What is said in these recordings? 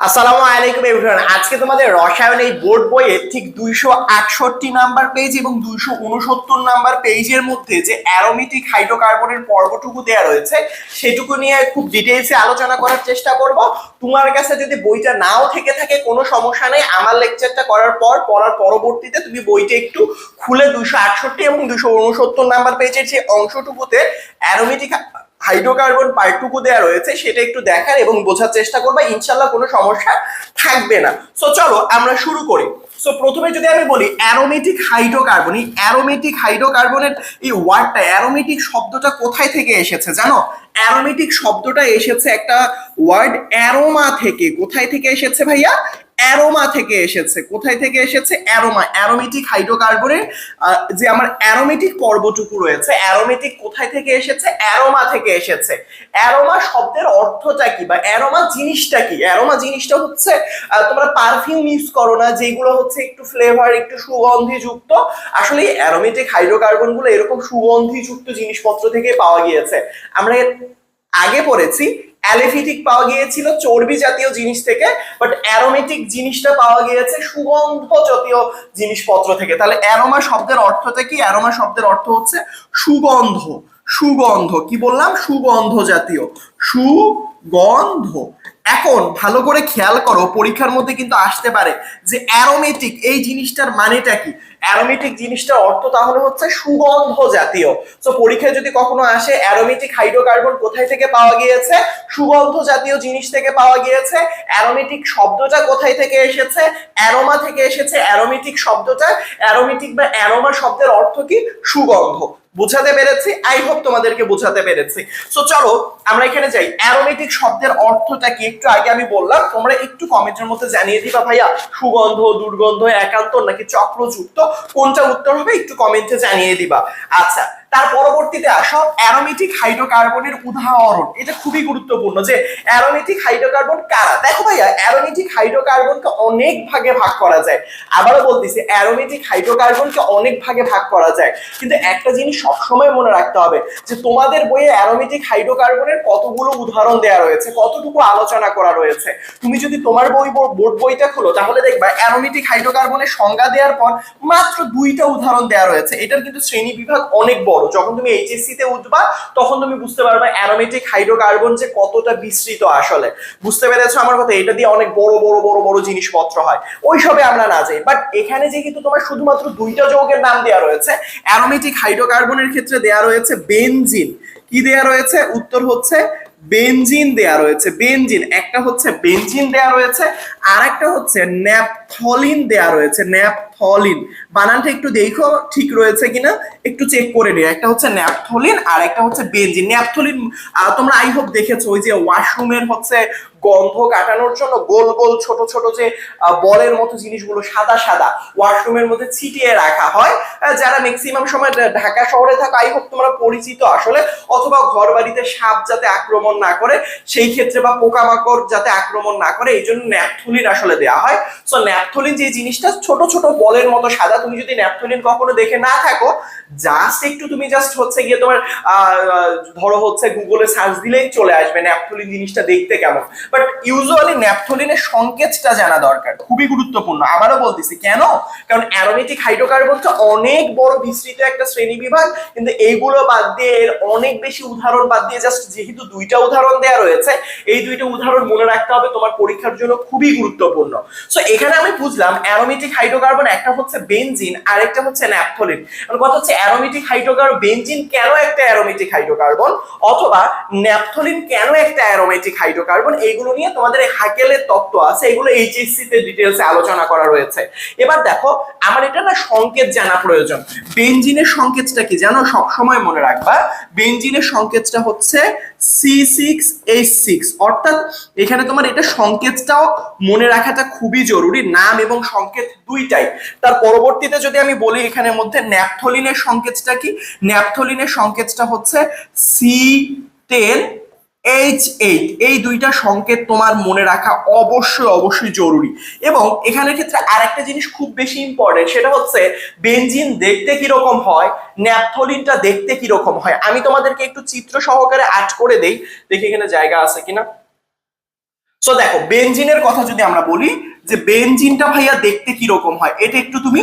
আসসালামু আলাইকুম এভরিওয়ান আজকে তোমাদের রসায়ন এই বোর্ড বইয়ে ঠিক দুইশো আটষট্টি নাম্বার পেজ এবং দুইশো উনসত্তর নাম্বার পেজের মধ্যে যে অ্যারোমেটিক হাইড্রোকার্বনের পর্বটুকু দেয়া রয়েছে, সেটুকু নিয়ে খুব ডিটেইলসে আলোচনা করার চেষ্টা করব। তোমার কাছে যদি বইটা নাও থেকে থাকে, কোনো সমস্যা নেই। আমার লেকচারটা করার পর, পড়ার পরবর্তীতে তুমি বইটা একটু খুলে দুইশো আটষট্টি এবং দুইশো উনসত্তর নাম্বার পেজের যে অংশটুকুতে অ্যারোমেটিক হাইড্রোকার্বন পার্টটুকু দেওয়া রয়েছে, সেটা একটু দেখার এবং বোঝার চেষ্টা করবা ইনশাল্লাহ কোনো সমস্যা থাকবে না। সো চলো আমরা শুরু করি। সো প্রথমে যদি আমি বলি অ্যারোমেটিক হাইড্রোকার্বন এই অ্যারোমেটিক হাইড্রোকার্বনের এই ওয়ার্ডটা অ্যারোমেটিক শব্দটা কোথায় থেকে এসেছে জানো? অ্যারোমেটিক শব্দটা এসেছে একটা ওয়ার্ড অ্যারোমা থেকে। কোথায় থেকে এসেছে ভাইয়া? অ্যারোমা থেকে এসেছে। কোথায় থেকে এসেছে? অ্যারোমা, অ্যারোমেটিক হাইড্রোকার্বনের যে আমার অ্যারোমেটিক পর্বটুকু রয়েছে, অ্যারোমেটিক কোথায় থেকে এসেছে? অ্যারোমা থেকে এসেছে। অ্যারোমা শব্দের অর্থটা কি বা অ্যারোমা জিনিসটা কি? অ্যারোমা জিনিসটা হচ্ছে তোমরা পারফিউম ইউজ করো না, যেগুলো হচ্ছে একটু ফ্লেভার, একটু সুগন্ধি যুক্ত আসলে অ্যারোমেটিক হাইড্রোকার্বনগুলো এরকম সুগন্ধি যুক্ত জিনিসপত্র থেকে পাওয়া গিয়েছে। আমরা আগে পড়েছি, অ্যালেফিটিক পাওয়া গিয়েছিল চর্বি জাতীয় জিনিস থেকে বাট অ্যারোমেটিক জিনিসটা পাওয়া গিয়েছে সুগন্ধ জাতীয় জিনিসপত্র থেকে। তাহলে অ্যারোমা শব্দের অর্থটা কি? অ্যারোমা শব্দের অর্থ হচ্ছে সুগন্ধ। সুগন্ধ। কি বললাম? সুগন্ধ জাতীয়। সুগন্ধ। এখন ভালো করে খেয়াল করো, পরীক্ষার মধ্যে কিন্তু আসতে পারে যে অ্যারোমেটিক এই জিনিসটার মানেটা কি? অ্যারোমেটিক জিনিসটার অর্থ তাহলে হচ্ছে সুগন্ধ জাতীয়। তো পরীক্ষায় যদি কখনো আসে অ্যারোমেটিক হাইড্রোকার্বন কোথায় থেকে পাওয়া গিয়েছে? সুগন্ধ জাতীয় জিনিস থেকে পাওয়া গিয়েছে। অ্যারোমেটিক শব্দটা কোথায় থেকে এসেছে? অ্যারোমা থেকে এসেছে। অ্যারোমেটিক শব্দটা অ্যারোমেটিক বা অ্যারোমা শব্দের অর্থ কি? সুগন্ধ। বোঝাতে পেরেছি। আই হোপ তোমাদেরকে বোঝাতে পেরেছি। সো চলো, আমরা এখানে যাই। অ্যারোমেটিক শব্দের অর্থটা কি? একটু আগে আমি বললাম, তোমরা একটু কমেন্টের মধ্যে জানিয়ে দিবা ভাইয়া, সুগন্ধ, দুর্গন্ধ একান্ত নাকি চক্রযুক্ত? কোনটা উত্তর হবে একটু কমেন্টে জানিয়ে দিবা। আচ্ছা তার পরবর্তীতে আসো অ্যারোমেটিক হাইড্রোকার্বনের উদাহরণ। এটা খুবই গুরুত্বপূর্ণ যে অ্যারোমেটিক হাইড্রোকার্বন কারা? দেখো ভাইয়া অ্যারোমেটিক হাইড্রোকার্বনকে অনেক ভাগে ভাগ করা যায়। আবারও বলতেছি অ্যারোমেটিক হাইড্রোকার্বনকে অনেক ভাগে ভাগ করা যায়। কিন্তু একটা জিনিস সবসময় মনে রাখতে হবে যে তোমাদের বইয়ে অ্যারোমেটিক হাইড্রোকার্বনের কতগুলো উদাহরণ দেওয়া রয়েছে, কতটুকু আলোচনা করা রয়েছে। তুমি যদি তোমার বই, বোর্ড বইটা খোলো, তাহলে দেখবা অ্যারোমেটিক হাইড্রোকার্বনের সংজ্ঞা দেওয়ার পর মাত্র দুইটা উদাহরণ দেওয়া রয়েছে। এটার কিন্তু শ্রেণি বিভাগ অনেক বড়। যখন তুমি এইচএসসি তে উঠবা, তখন তুমি বুঝতে পারবে অ্যারোমেটিক হাইড্রোকার্বন যে কতটা বিস্তৃত আসলে। বুঝতে পেরেছ আমার কথা? এটা দিয়ে অনেক বড় বড় বড় বড় জিনিসপত্র হয়। ওইসবে আমরা না যাই। বাট এখানে যেহেতু তোমার শুধুমাত্র দুইটা যৌগের নাম দেওয়া রয়েছে অ্যারোমেটিক হাইড্রোকার্বনের ক্ষেত্রে দেওয়া রয়েছে বেনজিন কি দেয়া রয়েছে? উত্তর হচ্ছে বেনজিন দেয়া রয়েছে। বেনজিন একটা হচ্ছে বেনজিন দেয়া রয়েছে আর একটা হচ্ছে ন্যাপথলিন দেয়া রয়েছে। ন্যাপথলিন বানানটা একটু দেখো ঠিক রয়েছে কিনা, একটু চেক করে নিও। একটা হচ্ছে ন্যাপথলিন আর একটা হচ্ছে বেঞ্জিন ন্যাপথলিন তোমরা আই হোপ দেখেছ, ওই যে ওয়াশরুমের হচ্ছে গন্ধ কাটানোর জন্য গোল গোল ছোট ছোট যে বলের মতো জিনিসগুলো সাদা সাদা ওয়াশরুমের মধ্যে ছিটিয়ে রাখা হয়। যারা ম্যাক্সিমাম সময় ঢাকা শহরে থাকা আই হোপ তোমরা পরিচিত আসলে, অথবা ঘর বাড়িতে সাপ যাতে আক্রমণ না করে, সেই ক্ষেত্রে বা পোকামাকড় যাতে আক্রমণ না করে, এই জন্য ন্যাপথলিন আসলে দেওয়া হয়। সো ন্যাপথলিন যে জিনিসটা ছোট ছোট বলের মতো সাদা তুমি যদি ন্যাপথলিন কখনো দেখে না থাকো জাস্ট একটু তুমি জাস্ট হচ্ছে গিয়ে তোমার ধরো হচ্ছে গুগলে সার্চ দিলেই চলে আসবে ন্যাপথলিন জিনিসটা দেখতে কেমন। বাট ইউজুয়ালি ন্যাপথলিনের সংকেতটা জানা দরকার, খুবই গুরুত্বপূর্ণ। আবারও বলতেছি, কেন? কারণ অ্যারোমেটিক হাইড্রোকার্বনটা অনেক বড় বিস্তৃত একটা শ্রেণি বিভাগ কিন্তু এইগুলো বাদ দিয়ে এর অনেক বেশি উদাহরণ বাদ দিয়ে জাস্ট যেহেতু দুইটা উদাহরণ দেওয়া রয়েছে, এই দুইটা উদাহরণ মনে রাখতে হবে, তোমার পরীক্ষার জন্য খুবই গুরুত্বপূর্ণ। সো এখানে আমি বুঝলাম অ্যারোমেটিক হাইড্রোকার্বন একটা হচ্ছে বেনজিন আর একটা হচ্ছে ন্যাপথলিন এখন কথা হচ্ছে অ্যারোমেটিক হাইড্রোকার্বন বেনজিন কেন একটা অ্যারোমেটিক হাইড্রোকার্বন অথবা ন্যাপথলিন কেন একটা অ্যারোমেটিক হাইড্রোকার্বন এইগুলো নিয়ে তোমাদের এই হাকেলের তত্ত্ব আছে, এগুলো এইচএসসি তে ডিটেলসে আলোচনা করা রয়েছে। এবার দেখো, আমার এটা না সংকেত জানা প্রয়োজন। বেনজিনের সংকেতটা কি? জানো সব সময় মনে রাখবা বেনজিনের সংকেতটা হচ্ছে সি সিক্স এইচ সিক্স অর্থাৎ এখানে তোমার এটা সংকেতটাও মনে রাখাটা খুবই জরুরি, নাম এবং সংকেত দুইটাই। তার পরবর্তীতে যদি আমি বলি এখানের মধ্যে ন্যাপথলিনের সংকেতটা কি? ন্যাপথলিনের সংকেতটা হচ্ছে সি টেন এইচ এইট এই দুইটা সংকেত তোমার মনে রাখা অবশ্যই অবশ্যই জরুরি। এবং এখানের ক্ষেত্রে আরেকটা জিনিস খুব বেশি ইম্পর্টেন্ট সেটা হচ্ছে বেনজিন দেখতে কীরকম হয় ন্যাপথলিনটা দেখতে কীরকম হয়। আমি তোমাদেরকে একটু চিত্র সহকারে আর্ট করে দেই, দেখি এখানে জায়গা আছে কিনা। সো দেখো বেনজিনের কথা যদি আমরা বলি, যে বেনজিনটা ভাইয়া দেখতে কি রকম হয়, এটা একটু তুমি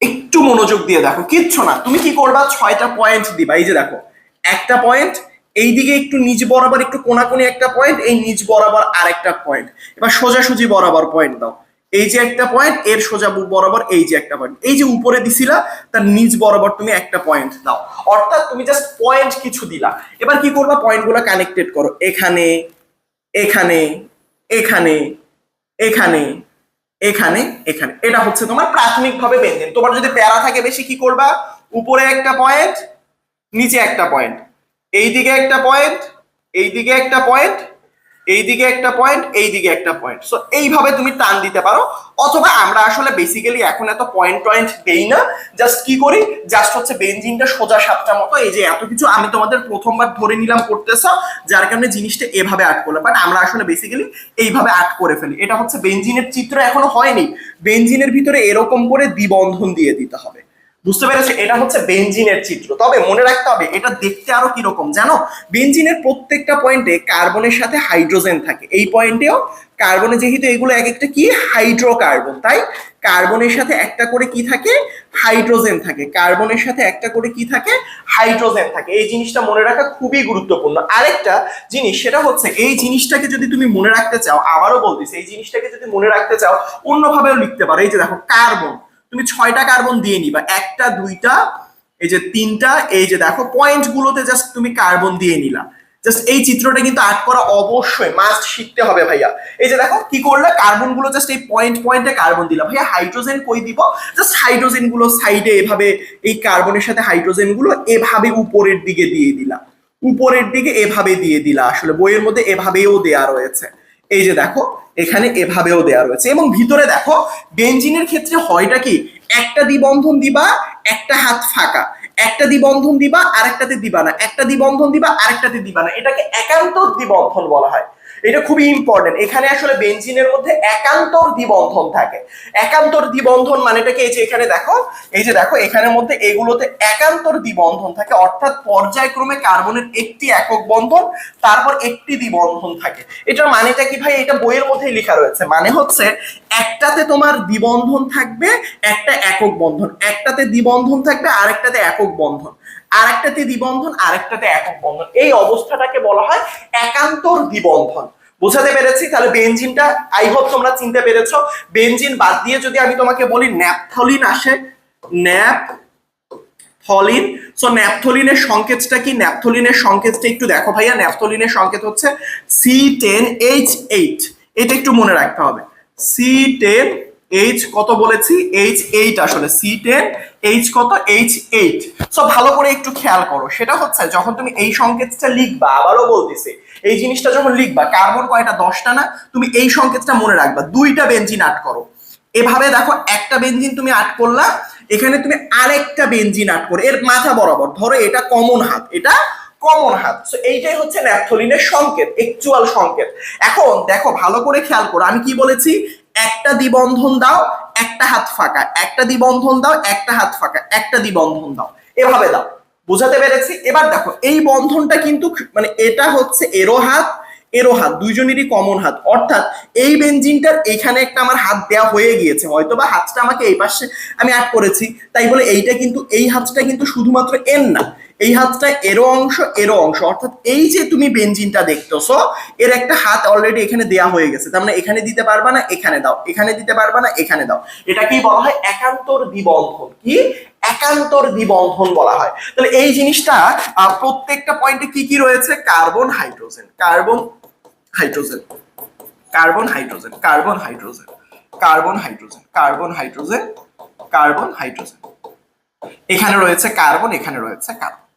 একটু মনোযোগ দিয়ে দেখো, কিচ্ছু না। তুমি কি করবা? ছয়টা পয়েন্ট দিবা। এই যে দেখো, একটা পয়েন্ট এইদিকে একটু নিচ বরাবর একটু কোনাকুনি একটা পয়েন্ট এই নিচ বরাবর আরেকটা পয়েন্ট এবার সোজাসুজি বরাবর পয়েন্ট দাও। এই যে একটা পয়েন্ট এর সোজা বরাবর এই যে একটা পয়েন্ট এই যে উপরে দিছিলা, তার নিচ বরাবর তুমি একটা পয়েন্ট দাও। অর্থাৎ তুমি জাস্ট পয়েন্ট কিছু দিলা। এবার কি করবা? পয়েন্টগুলো কানেক্টেড করো। এখানে এখানে এখানে এখানে এখানে এখানে। এটা হচ্ছে তোমার প্রাথমিকভাবে ব্যঞ্জন তোমার যদি প্যারা থাকে বেশি, কি করবা? উপরে একটা পয়েন্ট নিচে একটা পয়েন্ট এইদিকে একটা পয়েন্ট এইদিকে একটা পয়েন্ট এইদিকে একটা পয়েন্ট এইদিকে একটা পয়েন্ট সো এইভাবে তুমি টান দিতে পারো। অথবা আমরা আসলে বেসিক্যালি এখন এত পয়েন্ট টয়েন্ট দেই না। জাস্ট কি করি? জাস্ট হচ্ছে বেঞ্জিনটা সোজা সাপটা মতো, এই যে এত কিছু আমি তোমাদের প্রথমবার ধরে নিলাম করতেছ, যার কারণে জিনিসটা এভাবে আর্ট করলাম। বাট আমরা আসলে বেসিক্যালি এইভাবে আর্ট করে ফেলি। এটা হচ্ছে বেঞ্জিনের চিত্র এখনও হয়নি। বেঞ্জিনের ভিতরে এরকম করে দ্বিবন্ধন দিয়ে দিতে হবে। বুঝতে পেরেছ? এটা হচ্ছে বেঞ্জিনের চিত্র। তবে মনে রাখতে হবে, এটা দেখতে আরও কীরকম? জানো? বেঞ্জিনের প্রত্যেকটা পয়েন্টে কার্বনের সাথে হাইড্রোজেন থাকে। এই পয়েন্টেও কার্বনে যেহেতু এগুলো এক একটা কি? হাইড্রোকার্বন। তাই কার্বনের সাথে একটা করে কি থাকে? হাইড্রোজেন থাকে। কার্বনের সাথে একটা করে কি থাকে? হাইড্রোজেন থাকে। এই জিনিসটা মনে রাখা খুবই গুরুত্বপূর্ণ। আরেকটা জিনিস, সেটা হচ্ছে এই জিনিসটাকে যদি তুমি মনে রাখতে চাও, আবারও বলতেছি, এই জিনিসটাকে যদি মনে রাখতে চাও, অন্যভাবেও লিখতে পারো। এই যে দেখো, কার্বন। তুমি ছয়টা কার্বন দিয়ে নিবা। একটা, দুইটা, এই যে তিনটা, এই যে দেখো পয়েন্ট গুলোতে জাস্ট তুমি কার্বন দিয়ে নিলা। জাস্ট এই চিত্রটা কিন্তু আর্ট করা অবশ্যই মাস্ট শিখতে হবে ভাইয়া। এই যে দেখো, কি করলে? কার্বনগুলো জাস্ট এই পয়েন্ট পয়েন্টে কার্বন দিলাম ভাইয়া হাইড্রোজেন কই দিব? জাস্ট হাইড্রোজেনগুলো সাইডে এভাবে এই কার্বনের সাথে হাইড্রোজেনগুলো এভাবে উপরের দিকে দিয়ে দিলা। উপরের দিকে এভাবে দিয়ে দিলা। আসলে বইয়ের মধ্যে এভাবেও দেয়া রয়েছে। এই যে দেখো, এখানে এভাবেও দেয়া রয়েছে। এবং ভিতরে দেখো, বেঞ্জিনের ক্ষেত্রে হয়টা কি? একটা দ্বিবন্ধন দিবা, একটা হাত ফাঁকা। একটা দিবন্ধন দিবা, আরেকটাতে দিবা না। একটা দিবন্ধন দিবা, আরেকটাতে দিবা না। এটাকে একান্ত দ্বিবন্ধন বলা হয়। এটা খুবই ইম্পর্টেন্ট এখানে আসলে বেঞ্জিনের মধ্যে একান্তর দ্বিবন্ধন থাকে। একান্তর দ্বিবন্ধন মানেটা কি? এই যে এখানে দেখো, এই যে দেখো, এখানের মধ্যে এগুলোতে একান্তর দ্বিবন্ধন থাকে। অর্থাৎ পর্যায়ক্রমে কার্বনের একটি একক বন্ধন, তারপর একটি দ্বিবন্ধন থাকে। এটার মানেটা কি ভাই? এটা বইয়ের মধ্যেই লেখা রয়েছে। মানে হচ্ছে, একটাতে তোমার দ্বিবন্ধন থাকবে, একটা একক বন্ধন। একটাতে দ্বিবন্ধন থাকবে, আরেকটাতে একক বন্ধন। আরেকটাতে দ্বিবন্ধন, আরেকটাতে একক বন্ধন। এই অবস্থাটাকে বলা হয় একান্তর দ্বিবন্ধন। বোঝাতে পেরেছি? তাহলে বেঞ্জিনটা আই হোপ তোমরা চিনতে পেরেছ। বেঞ্জিন বাদ দিয়ে যদি আমি তোমাকে বলি, ন্যাপথলিন আসে। ন্যাপ থলিন সো ন্যাপথলিনের সংকেতটা কি? ন্যাপথলিনের সংকেতটা একটু দেখো ভাইয়া। ন্যাপথলিনের সংকেত হচ্ছে সি টেন এইচ এইট এটা একটু মনে রাখতে হবে। সি টেন এইচ কত বলেছি? এইচ এইট আসলে সি টেন এইচ কত? এইচ এইট সো ভালো করে একটু খেয়াল করো। সেটা হচ্ছে, যখন তুমি এই সংকেতটা লিখবা, আবারও বলতেছি, এই জিনিসটা যখন লিখবা, কার্বন কয়টা? দশটা না? তুমি এই সংকেতটা মনে রাখবা, দুইটা বেঞ্জিন আট করো। এভাবে দেখো, একটা বেঞ্জিন তুমি আট করলা, এখানে তুমি আরেকটা বেঞ্জিন আট করো। এর মাথা বরাবর, ধরো এটা কমন হাত, এটা কমন হাত। সো এইটাই হচ্ছে ন্যাপথলিনের সংকেত একচুয়াল সংকেত। এখন, দেখো, ভালো করে খেয়াল করো, আমি কি বলেছি? একটা দ্বিবন্ধন দাও, একটা হাত ফাঁকা। একটা দ্বিবন্ধন দাও, একটা হাত ফাঁকা। একটা দ্বিবন্ধন দাও। এভাবে দাও। বুঝাতে পেরেছি? এবার দেখো, এই বন্ধনটা কিন্তু মানে এটা হচ্ছে এরো হাত এরো হাত, দুইজনেরই কমন হাত। অর্থাৎ এই বেঞ্জিনটার এখানে একটা আমার হাত দেওয়া হয়ে গিয়েছে। হয়তো বা হাতটা আমাকে এই পাশে আমি অ্যাড করেছি। তাই বলে এইটা কিন্তু এই হাতটা কিন্তু শুধুমাত্র এন না। এই হাতটা এরো অংশ এরো অংশ। অর্থাৎ এই যে তুমি বেঞ্জিনটা দেখতেছো, এর একটা হাত অলরেডি এখানে দেয়া হয়ে গেছে। তার মানে এখানে দিতে পারবা না, এখানে দাও। এখানে দিতে পারবা না, এখানে দাও। এটাকেই বলা হয়? একান্তর দ্বিবন্ধন। কি? একান্তর দ্বিবন্ধন বলা হয়। তাহলে এই জিনিসটা প্রত্যেকটা পয়েন্টে কি কি রয়েছে? Carbon, hydrogen. Carbon hydrogen. Carbon hydrogen. Carbon hydrogen. Carbon hydrogen. Carbon hydrogen. Carbon, hydrogen. এখানে রয়েছে কার্বন, এখানে রয়েছে কার্বন।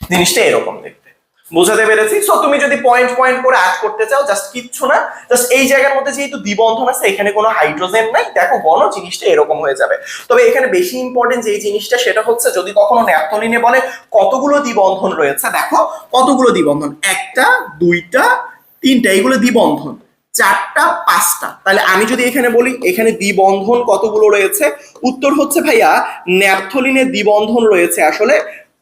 জিনিসটা এরকম দেখতে। বোঝাতে পেরেছি? সো তুমি যদি পয়েন্ট পয়েন্ট করে আর্ট করতে চাও জাস্ট কিচ্ছু না জাস্ট এই জায়গার মধ্যে যেহেতু দ্বিবন্ধন আছে, এখানে কোনো হাইড্রোজেন নাই, দেখো গণ জিনিসটা এরকম হয়ে যাবে। তবে এখানে বেশি ইম্পর্টেন্ট যে জিনিসটা, সেটা হচ্ছে যদি কখনো ন্যাপথলিনে বলে, কতগুলো দ্বিবন্ধন রয়েছে? দেখো, কতগুলো দ্বিবন্ধন? একটা, দুইটা, তিনটা, এগুলো দ্বিবন্ধন। চারটা, পাঁচটা। তাহলে আমি যদি এখানে বলি, এখানে দ্বিবন্ধন কতগুলো রয়েছে? উত্তর হচ্ছে, ভাইয়া, ন্যাপথলিনে দ্বিবন্ধন রয়েছে আসলে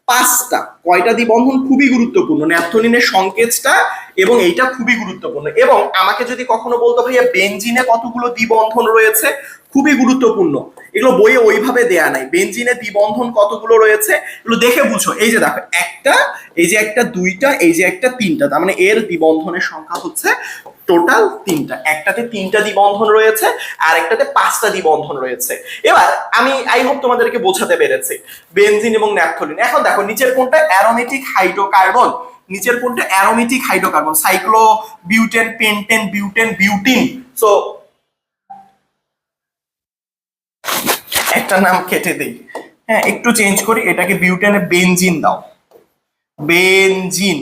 পাঁচটা, কয়টা দ্বিবন্ধন খুবই গুরুত্বপূর্ণ ন্যাপথলিনের সংকেতটা এবং এইটা খুবই গুরুত্বপূর্ণ। এবং আমাকে যদি কখনো বলতো, ভাইয়া বেঞ্জিনে কতগুলো দ্বিবন্ধন রয়েছে? খুবই গুরুত্বপূর্ণ। এগুলো বইয়ে ওইভাবে দেয়া নাই। বেঞ্জিনে দ্বিবন্ধন কতগুলো রয়েছে? এগুলো দেখে বুঝো। এই যে দেখো, একটা, এই যে একটা, দুইটা, এই যে একটা, তিনটা, তার মানে এর দ্বিবন্ধনের সংখ্যা হচ্ছে টোটাল তিনটা। একটাতে তিনটা দ্বিবন্ধন রয়েছে আর একটাতে পাঁচটা দ্বিবন্ধন রয়েছে। এবার আমি আই হোপ তোমাদেরকে বোঝাতে পেরেছি। বেনজিন এবং ন্যাপথলিন। এখন দেখো, নিচের কোনটা অ্যারোমেটিক হাইড্রোকার্বন নিচের কোনটা aromatic hydrocarbon cyclobutane pentane butane butene so একটা নাম কেটে দেই। হ্যাঁ একটু চেঞ্জ করি। এটাকে বিউটেনে বেনজিন দাও। বেনজিন।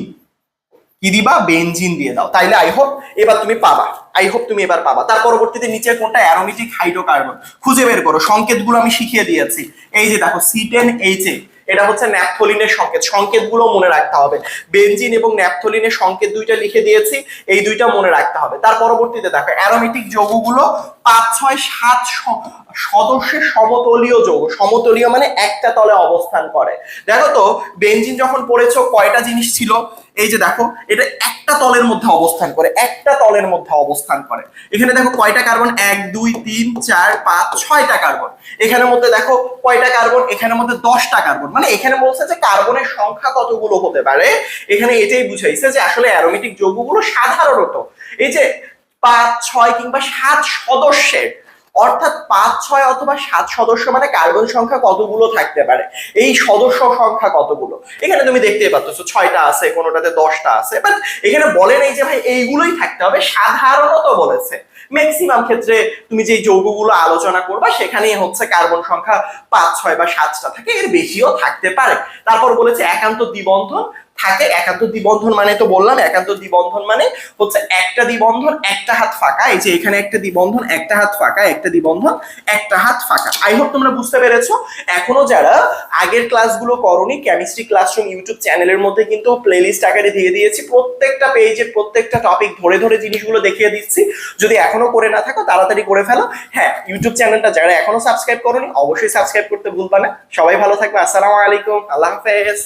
কি দিবা? বেনজিন দিয়ে দাও। তাইলে আই হোপ এবার তুমি পাবা। আই হোপ তুমি এবার পাবা। তার পরবর্তীতে নিচের কোনটা অ্যারোমেটিক হাইড্রোকার্বন খুঁজে বের করো। সংকেতগুলো আমি শিখিয়ে দিয়েছি। এই যে দেখো সিটেন এইচ এ এটা হচ্ছে ন্যাপথলিনের সংকেত। সংকেতগুলো মনে রাখতে হবে। বেনজিন এবং ন্যাপথলিনের সংকেত দুইটা লিখে দিয়েছি। এই দুইটা মনে রাখতে হবে। তার পরবর্তীতে দেখো অ্যারোমেটিক যৌগগুলো পাঁচ, ছয়, সাত স- সদস্যের সমতলীয় যৌগ। সমতলীয় মানে একটা তলে অবস্থান করে। দেখো তো, বেনজিন যখন পড়েছো, কয়টা জিনিস ছিল? এই যে দেখো, এটা একটা তলের মধ্যে অবস্থান করে, একটা তলের মধ্যে অবস্থান করে। এখানে দেখো কয়টা কার্বন? এক, দুই, তিন, চার, পাঁচ, ছয়টা কার্বন। এখানের মধ্যে দেখো কয়টা কার্বন? এখানের মধ্যে দশটা কার্বন। মানে এখানে বলছে যে কার্বনের সংখ্যা কতগুলো হতে পারে? এখানে এটাই বুঝাইছে যে আসলে অ্যারোমেটিক যৌগগুলো সাধারণত এই যে পাঁচ, ছয় কিংবা সাত সদস্যের অর্থাৎ পাঁচ, ছয় অথবা সাত সদস্য মানে কার্বন সংখ্যা কতগুলো থাকতে পারে? এই সদস্য সংখ্যা কতগুলো? এখানে তুমি দেখতেই পাচ্ছ, ছয়টা আছে, কোনোটাতে দশটা আছে বাট এখানে বলে নেই যে ভাই এইগুলোই থাকতে হবে, সাধারণত বলেছে। ম্যাক্সিমাম ক্ষেত্রে তুমি যে যৌগগুলো আলোচনা করবা, সেখানেই হচ্ছে কার্বন সংখ্যা পাঁচ, ছয় বা সাতটা থাকে, এর বেশিও থাকতে পারে। তারপর বলেছে একান্ত দ্বিবন্ধন থাকে একান্ত দ্বিবন্ধন মানে তো বললাম, একান্ত দ্বিবন্ধন মানে হচ্ছে একটা দ্বিবন্ধন, একটা হাত ফাঁকা। এই যে এখানে একটা দ্বিবন্ধন, একটা হাত ফাঁকা, একটা দ্বিবন্ধন, একটা হাত ফাঁকা। আই হোপ তোমরা বুঝতে পেরেছ। এখনও যারা আগের ক্লাসগুলো করনি কেমিস্ট্রি ক্লাসরুম ইউটিউব চ্যানেলের মধ্যে কিন্তু প্লেলিস্ট আকারে দিয়ে দিয়েছি। প্রত্যেকটা পেজের প্রত্যেকটা টপিক ধরে ধরে জিনিসগুলো দেখিয়ে দিচ্ছি। যদি এখনও করে না থাকো, তাড়াতাড়ি করে ফেলো। হ্যাঁ ইউটিউব চ্যানেলটা যারা এখনও সাবস্ক্রাইব করনি, অবশ্যই সাবস্ক্রাইব করতে ভুলবা না। সবাই ভালো থাকবে। আসসালামু আলাইকুম। আল্লাহ হাফেজ।